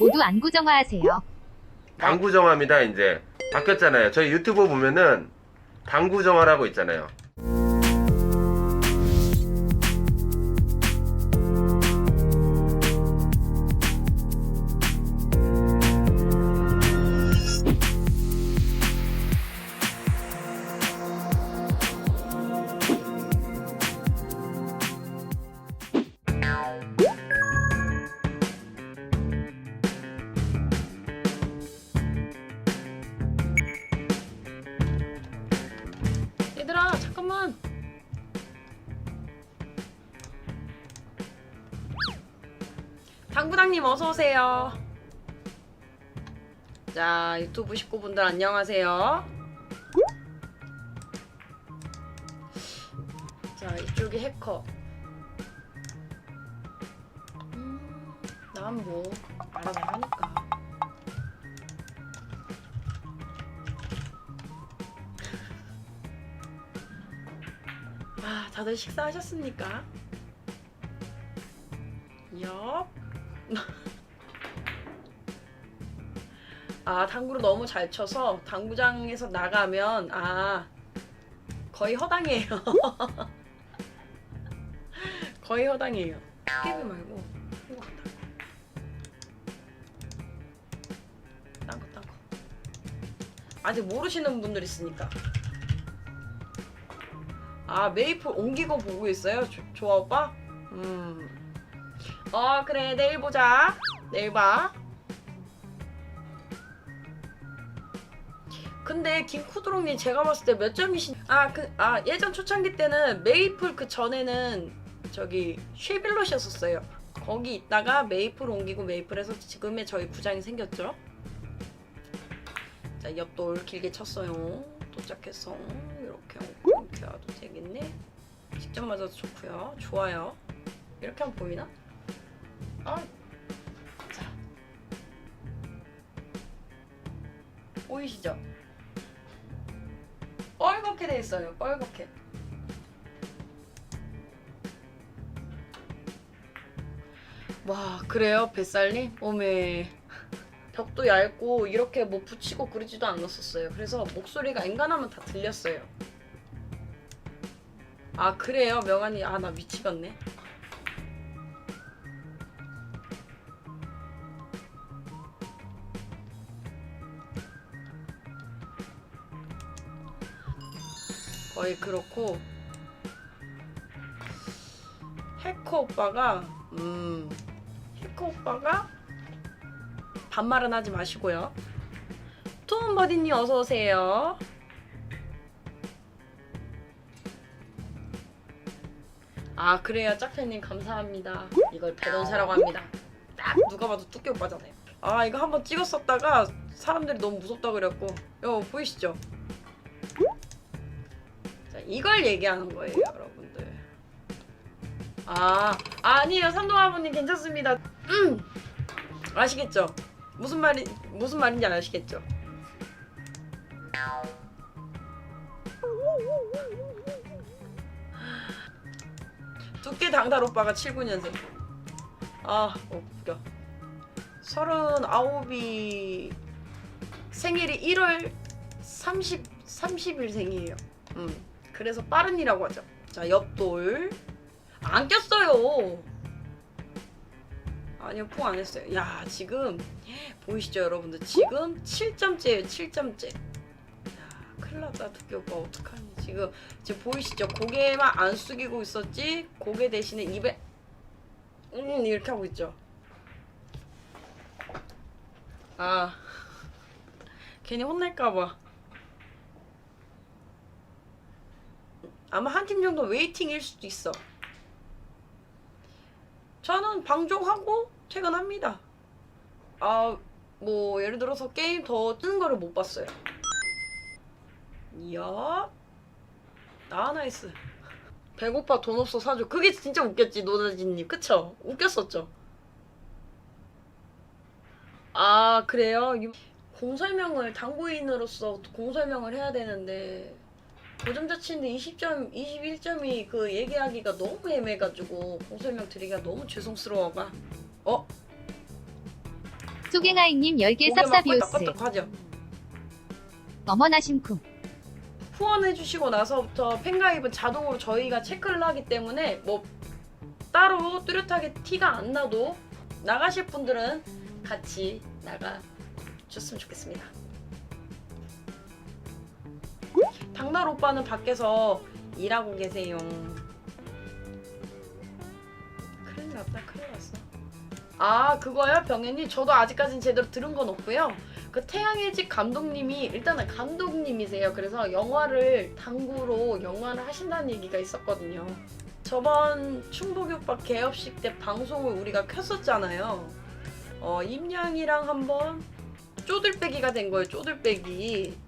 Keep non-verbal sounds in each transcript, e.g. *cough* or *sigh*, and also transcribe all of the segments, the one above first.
모두 안구정화하세요. 방구정화입니다 이제. 바뀌었잖아요. 저희 유튜브 보면은 방구정화라고 있잖아요 당구당님 어서 오세요 자 유튜브 식구분들 안녕하세요 자 이쪽이 해커 음, 난뭐 알아나가니까 아, 다들 식사하셨습니까? 엽. 아, 당구를 너무 잘 쳐서 당구장에서 나가면 아, 거의 허당이에요. *laughs* 거의 허당이에요. 깨비 말고 이거 갖다. 딴 거, 딴 거. 아직 모르시는 분들 있으니까. 아 메이플 옮기고 보고 있어요? 조, 좋아 오빠? 음. 어 그래 내일 보자. 내일 봐. 근데 김쿠드롱님 제가 봤을 때 몇 점이신? 아 그 아 예전 초창기 때는 메이플 그 전에는 저기 쉐빌롯이었었어요. 거기 있다가 메이플 옮기고 메이플에서 지금의 저희 구장이 생겼죠. 자 옆돌 길게 쳤어요. 도착했어. 이렇게 하고 이렇게 와도 되겠네. 직접 맞아도 좋고요. 좋아요. 이렇게 하면 보이나? 아, 자 보이시죠? 뻘겋게 돼 있어요. 뻘겋게. 와 그래요 뱃살님? 오메 벽도 얇고 이렇게 뭐 붙이고 그러지도 않았었어요. 그래서 목소리가 엔간하면 다 들렸어요. 아 그래요 명환이 아 나 미치겠네. 거의 그렇고 해커 오빠가 음 해커 오빠가 반말은 하지 마시고요. 투움버디님 어서 오세요. 아 그래요 짝팬님 감사합니다. 이걸 배던사라고 합니다. 딱 누가 봐도 뚜끼 오빠잖아요. 아 이거 한번 찍었었다가 사람들이 너무 무섭다 그랬고 요 보이시죠? 자 이걸 얘기하는 거예요 여러분들. 아 아니에요 삼동 아버님 괜찮습니다. 음 아시겠죠? 무슨 말이 무슨 말인지 아시겠죠? 두께 당달 오빠가 79년생. 아, 어, 웃겨. 서른아홉이 생일이 1월 30 30일 생이에요. 음. 그래서 빠른이라고 하죠. 자, 옆돌. 안 꼈어요. 아니요, 포 안 했어요. 야, 지금 보이시죠, 여러분들? 지금 7점째예요, 7점째. 야, 큰일 났다, 두께 오빠 어떡하니? 지금 지금 보이시죠? 고개만 안 숙이고 있었지 고개 대신에 입에 음 이렇게 하고 있죠. 아 *laughs* 괜히 혼날까봐. 아마 한 팀 정도 웨이팅일 수도 있어. 저는 방종하고 퇴근합니다. 아, 뭐 예를 들어서 게임 더 뜨는 거를 못 봤어요. 이야. 아 나이스. 배고파 돈 없어 사줘. 그게 진짜 웃겼지 노다지님. 그쵸? 웃겼었죠. 아 그래요? 유- 공설명을 당구인으로서 공설명을 해야 되는데 고점자 치는데 20점, 21점이 그 얘기하기가 너무 애매해가지고 공설명 드리기가 너무 죄송스러워가. 어? 쪼갱아잉님 10개 고개만 쌉쌉이오스. 끄덕끄덕하죠. 어머나 심쿵. 후원해주시고 나서부터 팬가입은 자동으로 저희가 체크를 하기 때문에 뭐 따로 뚜렷하게 티가 안 나도 나가실 분들은 같이 나가 줬으면 좋겠습니다. 당날 오빠는 밖에서 일하고 계세요. 큰일 났다, 큰일 났어. 아, 그거요, 병현님? 저도 아직까지는 제대로 들은 건 없고요. 그 태양의 집 감독님이 일단은 감독님이세요. 그래서 영화를 당구로 영화를 하신다는 얘기가 있었거든요. 저번 충복이 오빠 개업식 때 방송을 우리가 켰었잖아요. 어, 임양이랑 한번 쪼들빼기가 된 거예요. 쪼들빼기.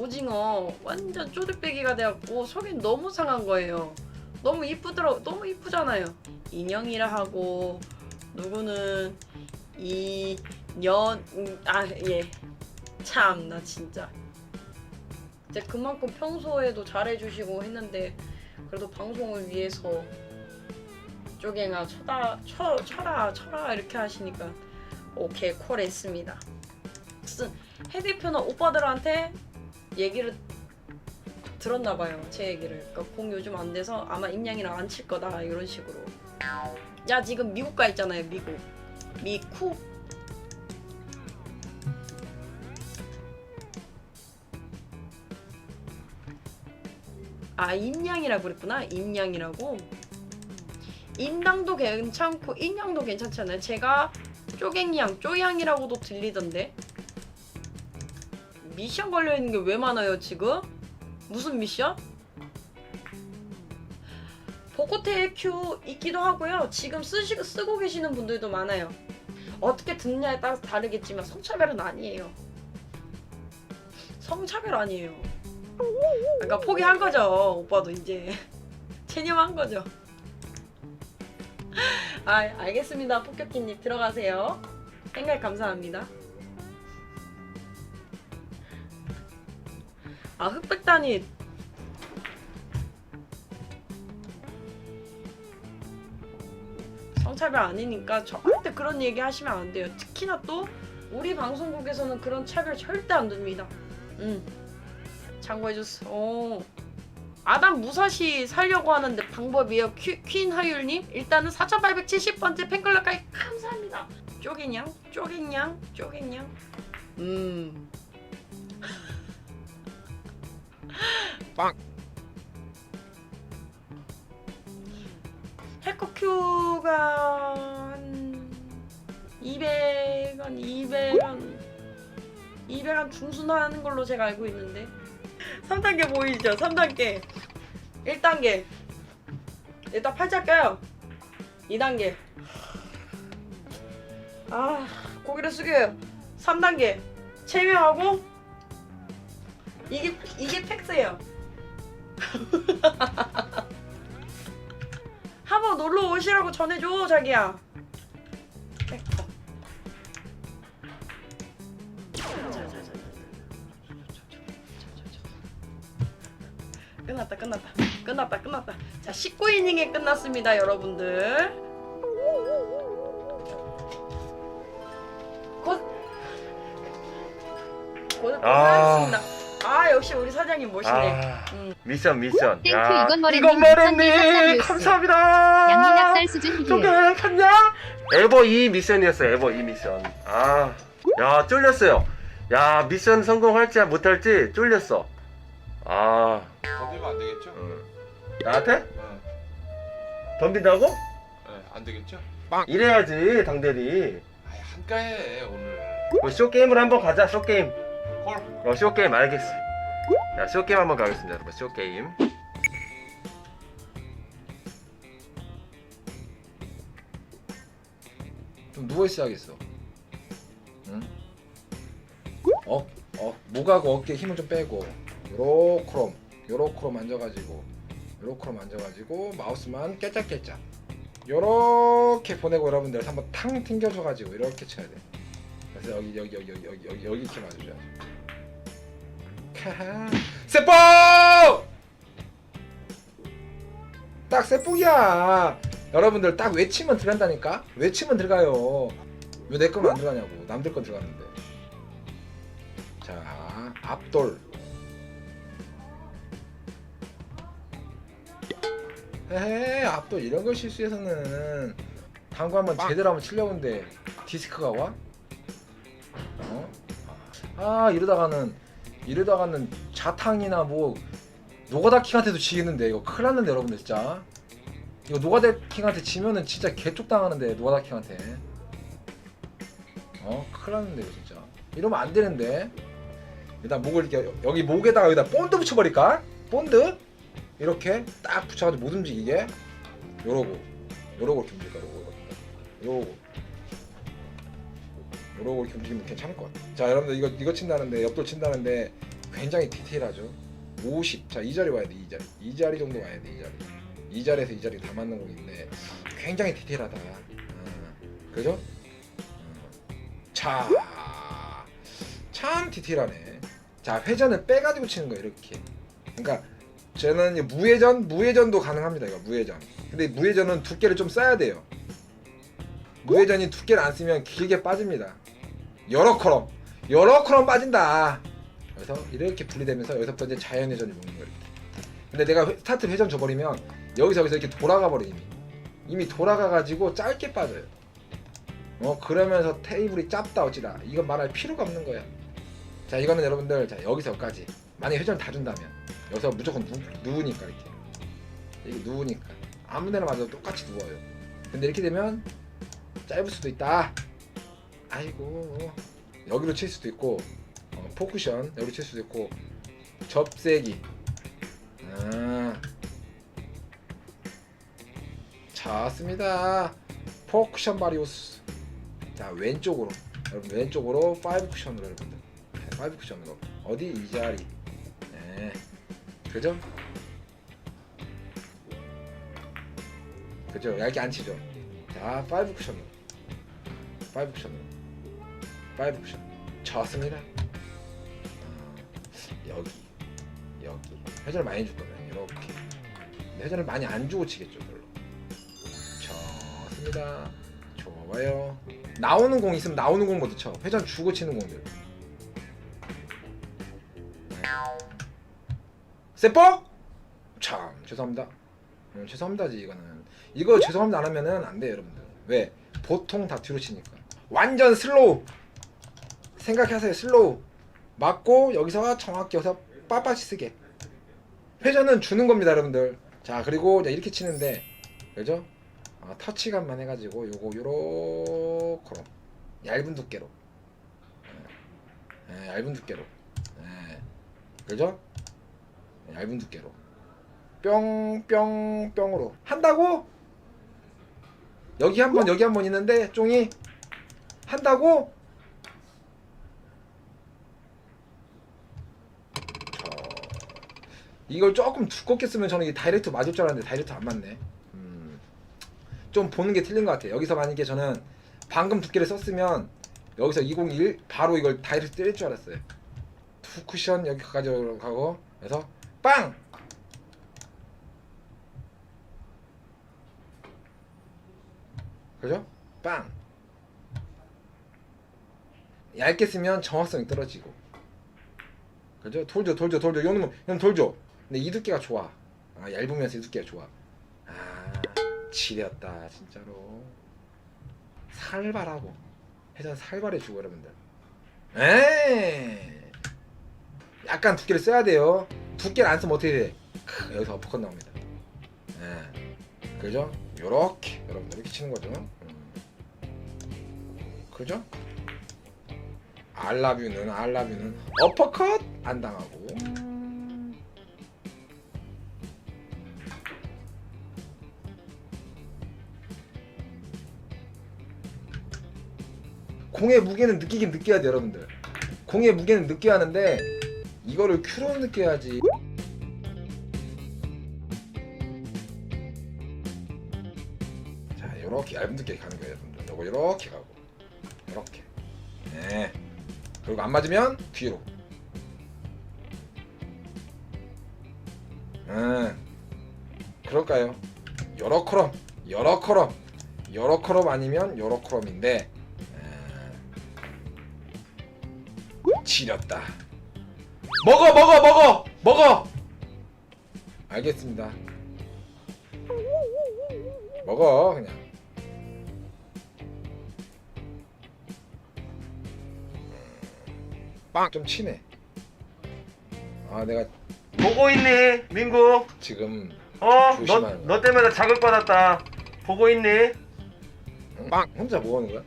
오징어 완전 쪼들빼기가 돼갖고 속이 너무 상한 거예요. 너무 이쁘더라, 너무 이쁘잖아요. 인형이라 하고 누구는 이 연, 음, 아, 예. 참, 나 진짜. 이제 그만큼 평소에도 잘해주시고 했는데, 그래도 방송을 위해서 쪼갱아, 쳐다, 쳐, 쳐라, 쳐라, 이렇게 하시니까, 오케이, 콜했습니다. 무슨, 해 대표는 오빠들한테 얘기를 들었나 봐요, 제 얘기를. 그러니까 공 요즘 안 돼서 아마 임양이랑 안 칠 거다, 이런 식으로. 야, 지금 미국 가 있잖아요, 미국. 미쿡 아 임양이라고 그랬구나 임양이라고 인당도 괜찮고 인양도 괜찮잖아요 제가 쪼갱양 쪼양이라고도 들리던데 미션 걸려있는 게 왜 많아요 지금? 무슨 미션? 보코테 큐 있기도 하고요. 지금 쓰시, 쓰고 계시는 분들도 많아요. 어떻게 듣냐에 따라서 다르겠지만 성차별은 아니에요. 성차별 아니에요. 그러니까 포기한 거죠 오빠도 이제. *laughs* 체념한 거죠. 아 알겠습니다 폭격기님. 들어가세요. 생각 감사합니다 아 흑백단이 성차별 아니니까 절대 그런 얘기 하시면 안 돼요 특히나 또 우리 방송국에서는 그런 차별 절대 안 둡니다 음. 참고해줬어. 어. 아담 무사시 살려고 하는데 방법이에요. 퀴, 퀸 하율님 일단은 4,870번째 팬클럽까지 감사합니다. 쪼갱냥, 쪼갱냥, 쪼갱냥. 음. 빵. 해커큐가 한 200원, 200원, 200원 중순하는 걸로 제가 알고 있는데. 3단계 보이죠? 3단계. 1단계. 일단 팔자 껴요. 2단계. 아 고개를 숙여요. 3단계. 체면하고 이게 이게 팩스예요 *laughs* 한번 놀러 오시라고 전해줘 자기야. 끝났다 끝났다. 끝났다 끝났다. 자 19이닝이 끝났습니다 여러분들. 곧 곧, 곧 아. 아 역시 우리 사장님 멋있네 아, 음. 미션 미션. 땡큐, 야, 이건 머리님, 이건 머리님 선생님 감사합니다. 양미낙살 수준 희귀. 쪼개 갔냐? 에버 2 미션이었어요. 에버 2 미션. 아, 야 쫄렸어요. 야 미션 성공할지 못할지 쫄렸어. 아, 던지면 안 되겠죠? 음. 나한테 응. 덤빈다고? 네, 안 되겠죠? 이래야지 당대리. 아, 한가해 오늘. 뭐쇼 게임을 한번 가자. 쇼 게임. 콜. 어, 쇼 게임 알겠어. 자, 쇼 게임 한번 가겠습니다, 여러분. 쇼 게임. 좀 누워 있어야겠어. 응? 어, 어, 목하고 어깨 힘을 좀 빼고 요로크롬, 요로크롬 앉아가지고 요로크롬 앉아가지고 마우스만 깨짝깨짝 요렇게 보내고 여러분들 한번 탕 튕겨줘가지고 이렇게 쳐야 돼. 그래서 여기 여기 여기 여기 여기 여기, 이렇게 맞아줘야지. 세포! 딱 세포야. 여러분들 딱 외치면 들어간다니까. 외치면 들어가요. 왜 내 거만 안 들어가냐고 남들 건 들어갔는데 자 앞돌 헤헤 앞돌 이런 걸 실수해서는 당구 한번 제대로 한번 치려고 했는데 디스크가 와? 어? 아 이러다가는 이러다가는 자탕이나 뭐 노가다킹한테도 지겠는데 이거 큰일 났는데 여러분들 진짜. 이거 노가다킹한테 지면은 진짜 개쪽 당하는데 노가다킹한테. 어 큰일 났는데 이거 진짜. 이러면 안 되는데. 일단 목을 이렇게 여기 목에다가 여기다 본드 붙여버릴까? 본드? 이렇게 딱 붙여가지고 못 움직이게. 요러고. 요러고 이렇게 움직일까 요러고. 요러고 이렇게 움직이면 괜찮을 것 같아 자 여러분들 이거 이거 친다는데 옆돌 친다는데 굉장히 디테일하죠 50. 자, 이 자리 와야 돼. 이 자리. 이 자리 정도 와야 돼. 이 자리. 이 자리에서 이 자리 다 맞는 공인데 굉장히 디테일하다. 아, 그죠? 어. 자, 참 디테일하네. 자, 회전을 빼가지고 치는 거예요. 이렇게. 그러니까 저는 무회전, 무회전도 가능합니다. 이거 무회전. 근데 무회전은 두께를 좀 써야 돼요. 무회전이 두께를 안 쓰면 길게 빠집니다. 여러 컬럼, 여러 컬럼 빠진다. 그래서 이렇게 분리되면서 여기서부터 이제 자연 회전이 먹는 거예요. 근데 내가 회- 스타트 회전 줘버리면 여기서 여기서 이렇게 돌아가 버려 이미. 이미 돌아가 가지고 짧게 빠져요. 어 그러면서 테이블이 짧다 어찌다 이건 말할 필요가 없는 거야. 자 이거는 여러분들 자 여기서까지 만약 에 회전 다 준다면 여기서 무조건 누, 누우니까 이렇게 이게 누우니까 아무데나 맞아도 똑같이 누워요. 근데 이렇게 되면 짧을 수도 있다. 아이고. 여기로 칠 수도 있고 어, 포쿠션 여기로 칠 수도 있고 접세기 아. 좋습니다. 포쿠션 바리오스. 자 왼쪽으로. 여러분 왼쪽으로 5 쿠션으로 여러분들. 5 쿠션으로. 어디? 이 자리. 네. 그죠? 그죠? 얇게 안 치죠? 자, 5 쿠션으로. 5 쿠션으로 5 쿠션 좋습니다. 어, 여기 여기. 회전을 많이 줄 거면 이렇게. 회전을 많이 안 주고 치겠죠 별로. 좋습니다. 좋아요. 나오는 공 있으면 나오는 공 모두 쳐. 회전 주고 치는 공들. 세포? 참 죄송합니다. 음, 죄송합니다지 이거는. 이거 죄송합니다 안 하면은 안 돼요 여러분들. 왜? 보통 다 뒤로 치니까. 완전 슬로우 생각하세요. 슬로우. 맞고 여기서 정확히 여기서 빳빳이 쓰게. 회전은 주는 겁니다 여러분들. 자 그리고 이렇게 치는데 그죠? 어, 터치감만 해가지고 요거 요렇게로. 얇은 두께로. 예, 예, 얇은 두께로. 예, 그죠? 얇은 두께로. 뿅뿅 뿅으로. 한다고? 여기 한번 여기 한번 있는데 쫑이? 한다고? 이걸 조금 두껍게 쓰면 저는 이게 다이렉트 맞을 줄 알았는데 다이렉트 안 맞네. 음, 좀 보는 게 틀린 것 같아요. 여기서 만약에 저는 방금 두께를 썼으면 여기서 201 바로 이걸 다이렉트 때릴 줄 알았어요. 투 쿠션 여기까지 가고 그래서 빵! 그죠? 빵! 얇게 쓰면 정확성이 떨어지고 그죠? 돌죠 돌죠 돌죠 요놈은 요놈 돌죠 근데 이 두께가 좋아. 아, 얇으면서 이 두께가 좋아. 아 지렸다 진짜로. 살발하고. 회전 살발해 주고 여러분들. 에이! 약간 두께를 써야 돼요. 두께를 안 쓰면 어떻게 돼? 크, 여기서 어퍼컷 나옵니다. 예. 그죠? 요렇게. 여러분들 이렇게 치는 거죠? 음. 그죠? 알라뷰는 알라뷰는 어퍼컷 안 당하고 공의 무게는 느끼긴 느껴야 돼 여러분들. 공의 무게는 느껴야 하는데 이거를 큐로 느껴야지. 자 요렇게 얇은 두께 가는 거예요 여러분들. 요거 요렇게 가고. 요렇게. 네. 그리고 안 맞으면 뒤로. 음 그럴까요? 여러 컬럼 여러 컬럼 여러 컬럼 아니면 여러 컬럼인데 지렸다. 먹어 먹어 먹어 먹어. 알겠습니다. 먹어 그냥. 빵좀 치네. 아 내가 보고 있니 민구 지금 어 너 조심하는 너 때문에 자극 받았다 보고 있니 빵 혼자 뭐 하는 거야?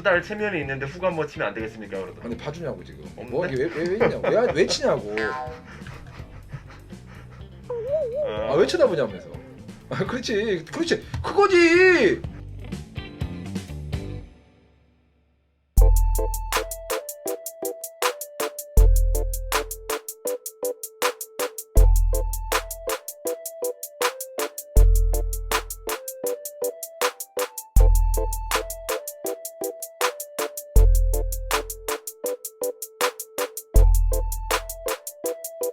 아그 후달 체면이 있는데 후가 한번 치면 안 되겠습니까 그러더라고 아니 봐주냐고 지금. 없는데? 뭐 이게 왜왜 왜, 왜 있냐고. 왜, 왜 치냐고. 어. 아왜 쳐다보냐면서. 아 그렇지 그렇지 그거지.